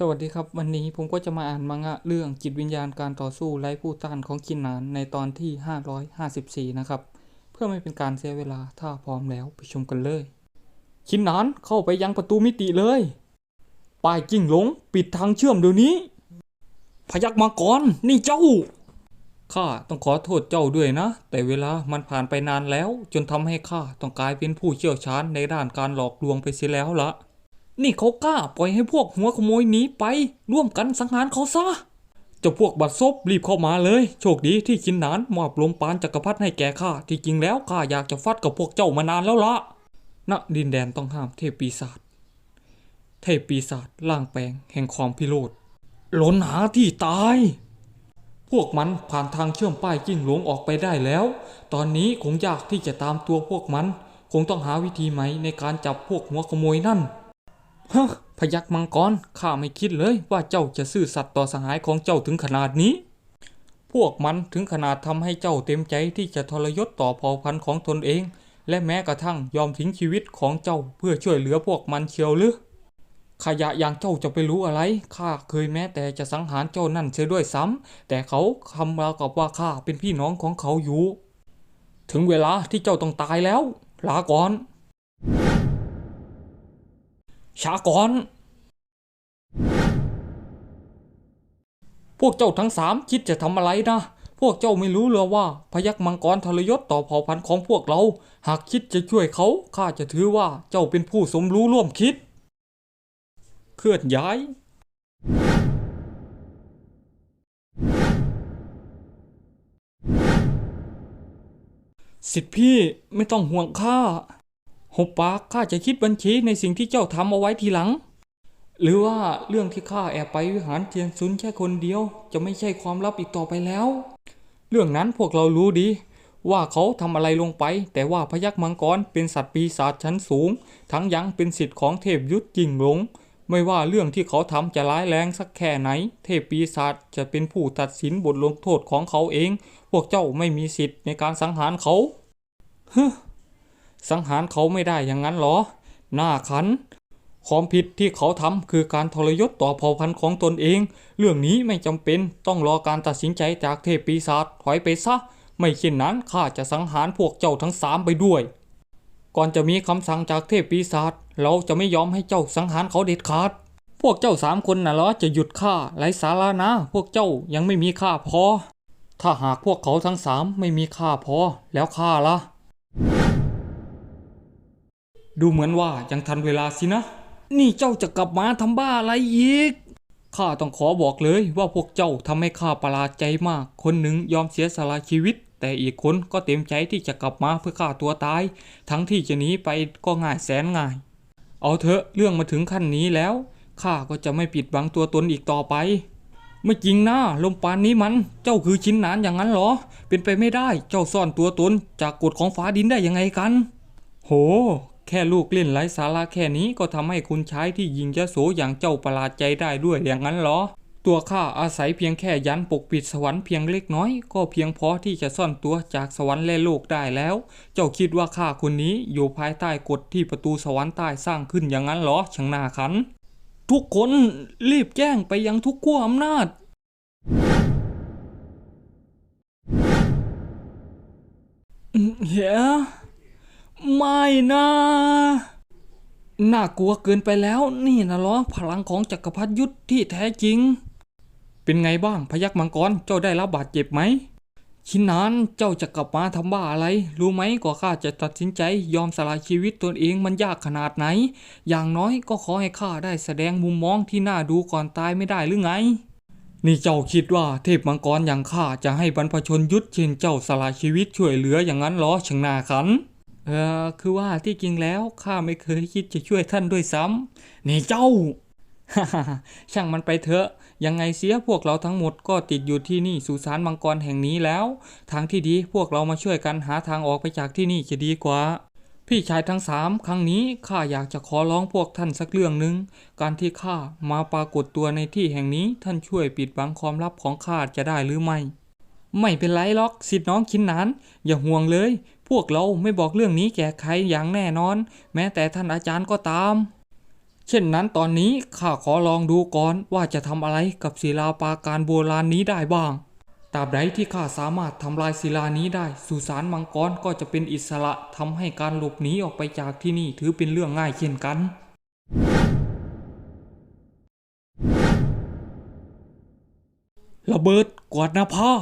สวัสดีครับ วันนี้ผมก็จะมาอ่านมังงะเรื่องจิตวิญญาณการต่อสู้ไร้ผู้ต้านของคินนานในตอนที่ 554 นะครับ เพื่อไม่เป็นการเสียเวลาถ้าพร้อมแล้วไปชมกันเลย คินนานเข้าไปยังประตูมิติเลยป้ายกิ้งหลง ปิดทางเชื่อมเดี๋ยวนี้ พยักมาก่อนนี่เจ้าข้าต้องขอโทษเจ้าด้วยนะ แต่เวลามันผ่านไปนานแล้ว จนทำให้ข้าต้องกลายเป็นผู้เชี่ยวชาญในด้านการหลอกลวงไปเสียแล้วละ นี่เขากล้าปล่อยให้พวกหัวขโมยหนีไป ร่วมกันสังหารเขาซะเจ้าพวกบัดซบรีบเข้ามาเลย โชคดีที่คินนานมอบลมปานจักรพรรดิให้แก่ข้าที่จริงแล้วข้าอยากจะฟัดกับพวกเจ้ามานานแล้วละณดินแดนต้องห้ามเทพปีศาจเทพปีศาจล่างแปลงแห่งความพิโรธล้นหาที่ตาย พวกมันผ่านทางเชื่อมป้ายจิ้งหลวงออกไปได้แล้ว ตอนนี้คงยากที่จะตามตัวพวกมัน คงต้องหาวิธีใหม่ในการจับพวกหัวขโมยนั่น ฮะพยักมังกรข้าไม่คิดเลยว่าเจ้าจะซื่อสัตย์ต่อสหายของเจ้าถึงขนาดนี้ พวกมันถึงขนาดทำให้เจ้าเต็มใจที่จะทรยศต่อเผ่าพันธุ์ของตนเอง และแม้กระทั่งยอมทิ้งชีวิตของเจ้าเพื่อช่วยเหลือพวกมันเชียวหรือขยะอย่างเจ้าจะไปรู้อะไร ข้าเคยแม้แต่จะสังหารเจ้านั่นเสียด้วยซ้ำแต่เขาคำราวกับว่าข้าเป็นพี่น้องของเขาอยู่ ถึงเวลาที่เจ้าต้องตายแล้ว ลาก่อน ช้าก่อน พวกเจ้าทั้งสามคิดจะทำอะไรนะ พวกเจ้าไม่รู้เลยว่าพยักมังกรทรยศต่อเผ่าพันธุ์ของพวกเรา หากคิดจะช่วยเขาข้าจะถือว่าเจ้าเป็นผู้สมรู้ร่วมคิด เคลื่อนย้าย สิทธิพี่ไม่ต้องห่วงข้า หบปากข้าจะคิดบัญชีในสิ่งที่เจ้าทำเอาไว้ทีหลัง หรือว่าเรื่องที่ข้าแอบไปวิหารเทียนซุนแค่คนเดียว จะไม่ใช่ความลับอีกต่อไปแล้ว เรื่องนั้นพวกเรารู้ดี ว่าเขาทำอะไรลงไป แต่ว่าพยักมังกรเป็นสัตว์ปีศาจชั้นสูง ทั้งยังเป็นสิทธิ์ของเทพยุทธจิงหลง ไม่ว่าเรื่องที่เขาทำจะร้ายแรงสักแค่ไหน เทพปีศาจจะเป็นผู้ตัดสินบทลงโทษของเขาเอง พวกเจ้าไม่มีสิทธิ์ในการสังหารเขาฮ สังหารเขาไม่ได้อย่างนั้นหรอ หน้าขัน ความผิดที่เขาทำคือการทรยศต่อเผ่าพันธุ์ของตนเอง เรื่องนี้ไม่จำเป็นต้องรอการตัดสินใจจากเทพปีศาจถอยไปซะ ไม่เช่นนั้นข้าจะสังหารพวกเจ้าทั้งสามไปด้วย ก่อนจะมีคำสั่งจากเทพปีศาจเราจะไม่ยอมให้เจ้าสังหารเขาเด็ดขาดพวกเจ้าสามคนน่ะเหรอจะหยุดฆ่าไร้สาระนะ พวกเจ้ายังไม่มีค่าพอ ถ้าหากพวกเขาทั้งสามไม่มีค่าพอแล้วข้าล่ะ ดูเหมือนว่ายังทันเวลาสินะ นี่เจ้าจะกลับมาทำบ้าอะไรอีก ข้าต้องขอบอกเลยว่าพวกเจ้าทำให้ข้าประหลาดใจมาก คนหนึ่งยอมเสียสละชีวิต แต่อีกคนก็เต็มใจที่จะกลับมาเพื่อฆ่าตัวตาย ทั้งที่จะหนีไปก็ง่ายแสนง่าย เอาเถอะเรื่องมาถึงขั้นนี้แล้ว ข้าก็จะไม่ปิดบังตัวตนอีกต่อไป ไม่จริงนะลมปานนี้มัน เจ้าคือชิ้นหนานอย่างนั้นเหรอ เป็นไปไม่ได้ เจ้าซ่อนตัวตนจากกฎของฟ้าดินได้ยังไงกัน โห แค่ลูกเล่นไร้สาระแค่นี้ก็ทำให้คุณชายที่ยิงยโสอย่างเจ้าประหลาดใจได้ด้วยอย่างนั้นเหรอ ตัวข้าอาศัยเพียงแค่ยันปกปิดสวรรค์เพียงเล็กน้อย ก็เพียงพอที่จะซ่อนตัวจากสวรรค์และโลกได้แล้ว เจ้าคิดว่าข้าคนนี้อยู่ภายใต้กฎที่ประตูสวรรค์ใต้สร้างขึ้นอย่างนั้นเหรอช่างน่าขัน ทุกคนรีบแจ้งไปยังทุกขั้วอำนาจเฮีย ไม่นะน่ากลัวเกินไปแล้ว นี่นะเหรอพลังของจักรพรรดิยุทธที่แท้จริง เป็นไงบ้างพยักมังกรเจ้าได้รับบาดเจ็บไหมชินนานเจ้าจะกลับมาทำบ้าอะไร รู้ไหมกว่าข้าจะตัดสินใจยอมสละชีวิตตนเองมันยากขนาดไหน อย่างน้อยก็ขอให้ข้าได้แสดงมุมมองที่น่าดูก่อนตายไม่ได้หรือไง นี่เจ้าคิดว่าเทพมังกรอย่างข้าจะให้บรรพชนยุทธเช่นเจ้าสละชีวิตช่วยเหลืออย่างนั้นหรอช่างนาขัน เออคือว่าที่จริงแล้วข้าไม่เคยคิดจะช่วยท่านด้วยซ้ำนี่เจ้า ช่างมันไปเถอะ ยังไงเสียพวกเราทั้งหมดก็ติดอยู่ที่นี่สุสานมังกรแห่งนี้แล้ว ทางที่ดีพวกเรามาช่วยกันหาทางออกไปจากที่นี่จะดีกว่า พี่ชายทั้งสามครั้งนี้ข้าอยากจะขอร้องพวกท่านสักเรื่องหนึ่งการที่ข้ามาปรากฏตัวในที่แห่งนี้ท่านช่วยปิดบังความลับของข้าจะได้หรือไม่ ไม่เป็นไรหรอกสิทธิ์น้องคินนาน อย่าห่วงเลย พวกเราไม่บอกเรื่องนี้แก่ใครอย่างแน่นอน แม้แต่ท่านอาจารย์ก็ตาม เช่นนั้นตอนนี้ข้าขอลองดูก่อนว่าจะทำอะไรกับศิลาปาการโบราณนี้ได้บ้างตราบใดที่ข้าสามารถทำลายศิลานี้ได้ สุสานมังกรก็จะเป็นอิสระทำให้การหลบหนีออกไปจากที่นี่ถือเป็นเรื่องง่ายเช่นกันระเบิดกวาดนาผ้า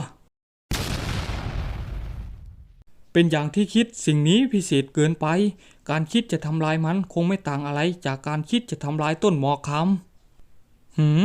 เป็นอย่างที่คิดสิ่งนี้พิเศษเกินไป การคิดจะทำลายมันคงไม่ต่างอะไรจากการคิดจะทำลายต้นหมอกคำหืม